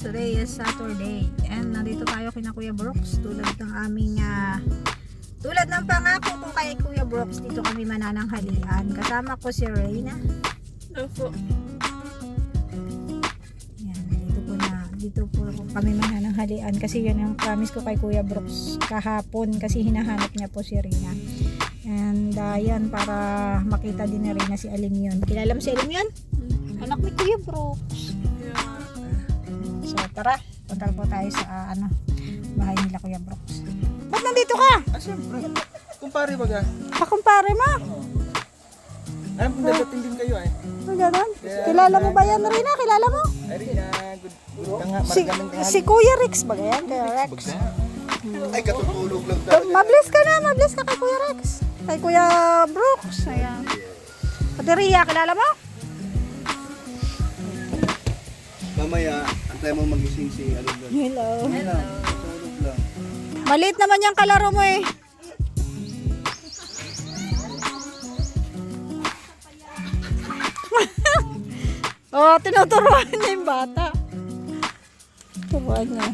Today is Saturday and nandito tayo kina Kuya Brooks tulad ng aming ah, tulad ng pangako ko kay Kuya Brooks dito kami manananghalian. Kasama ko si Reyna. Opo. Yan, dito po na dito po kami manananghalian kasi yun ang promise ko kay Kuya Brooks kahapon kasi hinahanap niya po si Reyna. And ah, yan para makita din ni Reyna si Alim yun. Kilala mo si Alim yun? Anak ni Kuya Brooks. So tara, punta po tayo sa ah, ano, bahay nila Kuya Brooks. Ba't nandito ka? Ah, siyempre. Kumpare baga. Kakumpare mo? Alam kong dadating din kayo eh. Ano ganun? Kilala mo ba yan, Rina? Kilala mo? Ay, Rina, good, good ka nga. Si, ka. si Kuya Rex ba yan? Kuya Rex. Ay, katutulog lang So, mabless ka na, mabless ka kay Kuya Rex. Kay Kuya Brooks. Ayan. Pati Ria, kilala mo? Mamaya, antay mo magising si Alog. Hello. Hello. Tulog lang. Maliit naman yung kalaro mo eh. oh, tinuturuan niya yung bata. Turuan niya.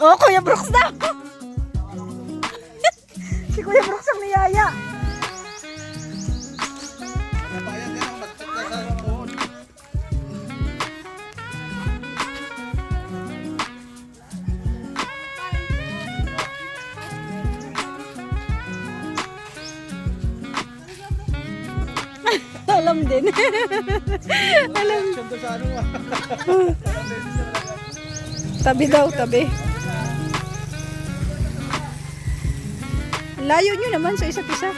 oh, Kuya Brooks daw. Alam din. Alam. Ano. Tabi daw, tabi. Layo nyo naman sa isa't isa.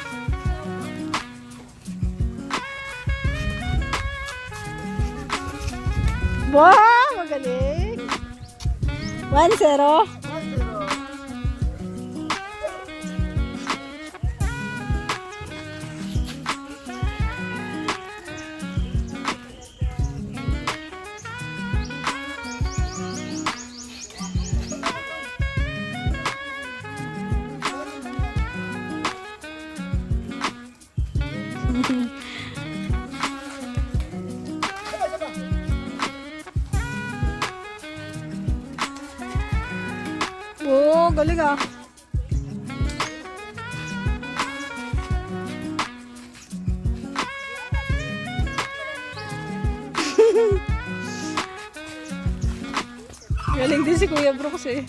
Wow! Magaling! 1-0. Oo, galing ah. galing din si Kuya Brooks eh.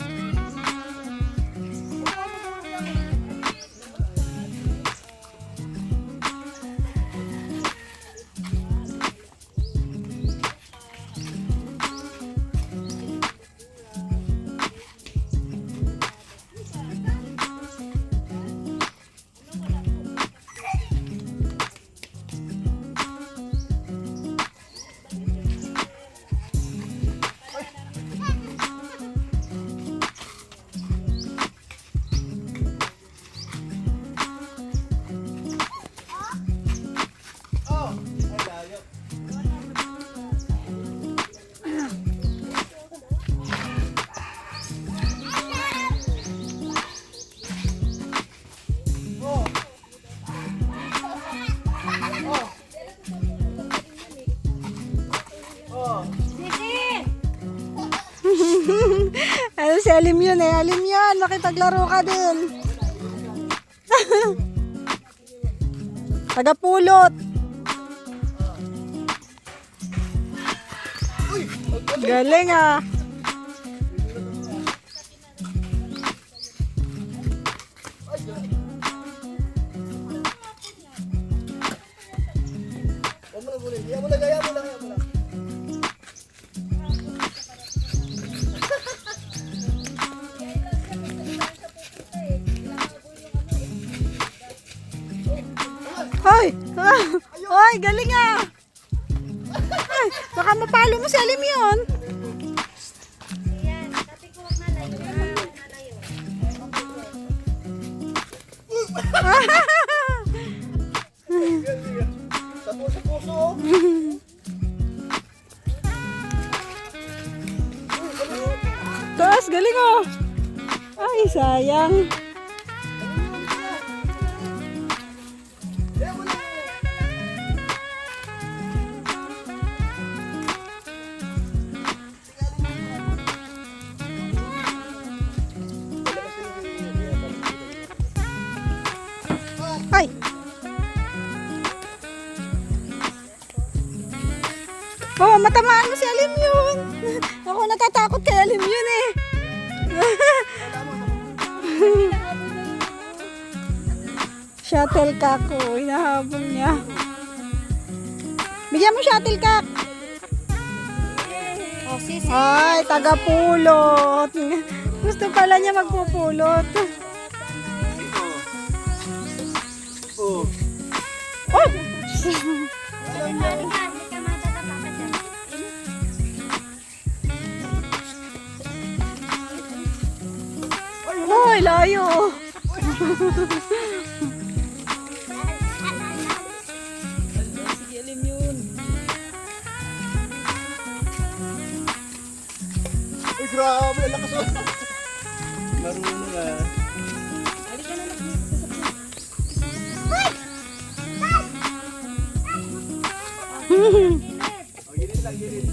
Ano si Alim yun eh. Alim yun. Makipaglaro ka din. Tagapulot. Galing ah. Galing ah! Ay, baka mapalo mo si Alim yun. Sa puso, puso. oh. Taas, galing oh. Ay, sayang. Oh, matamaan mo si Alim yun. Ako natatakot kay Alim yun eh. Shuttlecock ko, hinahabol niya. Bigyan mo shuttlecock. Oh, sis. Ay, taga-pulot. Gusto pala niya magpupulot. Oh. Oh! Layo. Ay, grabe, lakas oh. Marunong ah. Oh, gilid lang, gilid.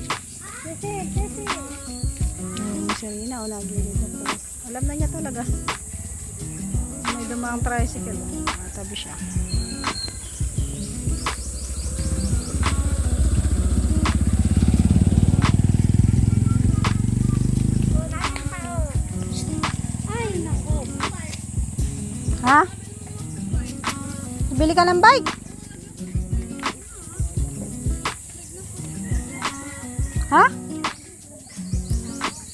Sisi, sisi. Ay, Serena, o nagilid na po. Alam na niya talaga. Dumaang tricycle. Tabi siya. Ha? Bili ka ng bike? Ha?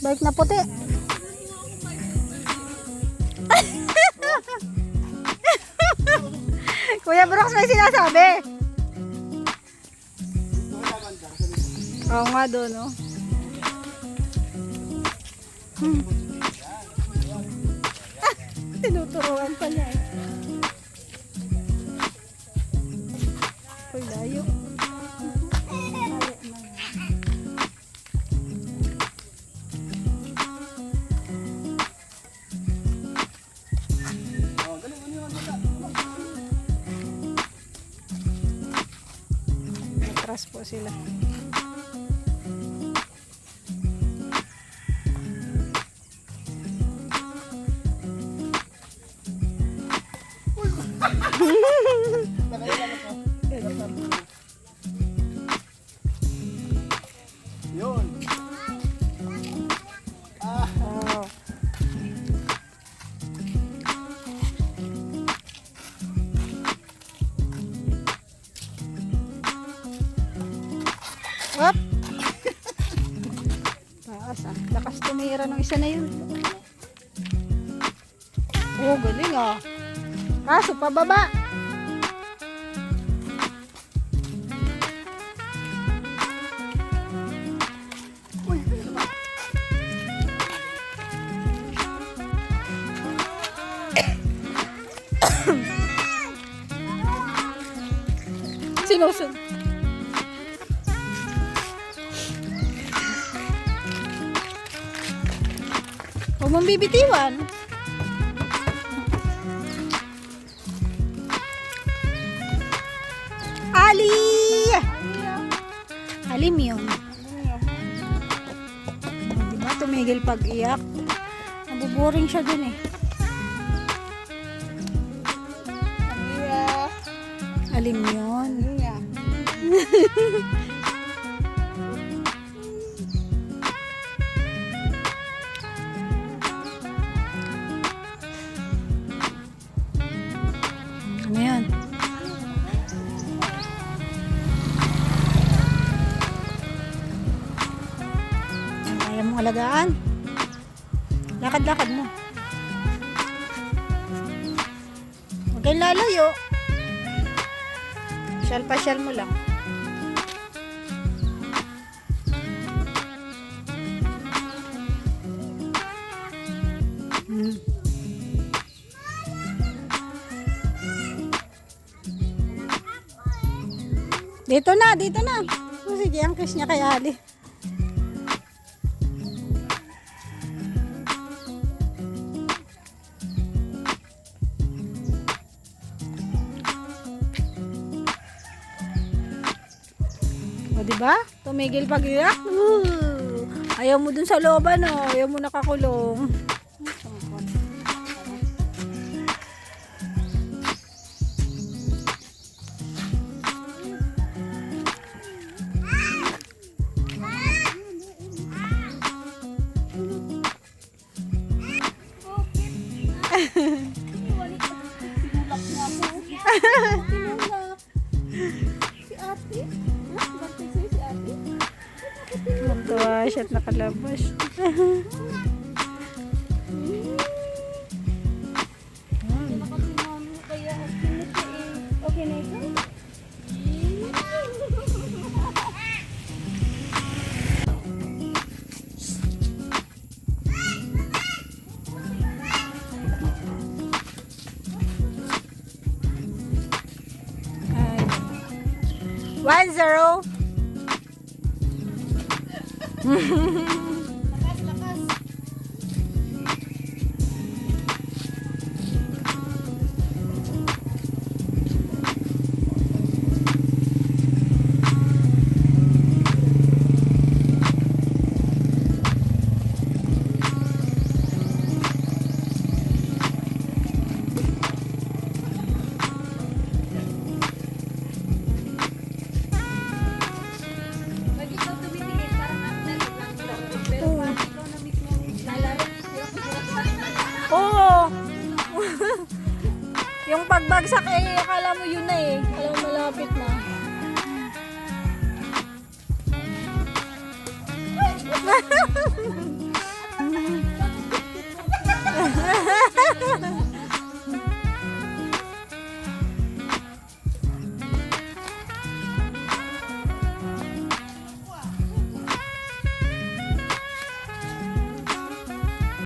Bike na puti. Kuya Brooks may sinasabi. Oo nga doon, no? Hmm. Ah, tinuturuan pa niya eh. Yun. Ah, Oh. Up. Taas ah. Lakas tumira ng isa na yun. Oh, galing ah. Kaso pababa. Sinusun. Huwag mong bibitiwan. Ali! Alim yun. Diba tumigil pag iyak? Nabuboring siya dun eh. Alim yun. Ano yan? Kaya mong alagaan. Lakad-lakad mo. Huwag kayong lalayo. Shal pa shal mo lang. Dito na, dito na. Oh, sige, ang kiss niya kay Ali. O, di ba? Tumigil pag iyak. Ooh. Ayaw mo dun sa looban, oh. Ayaw mo nakakulong. Ay. One zero. Mm-hmm.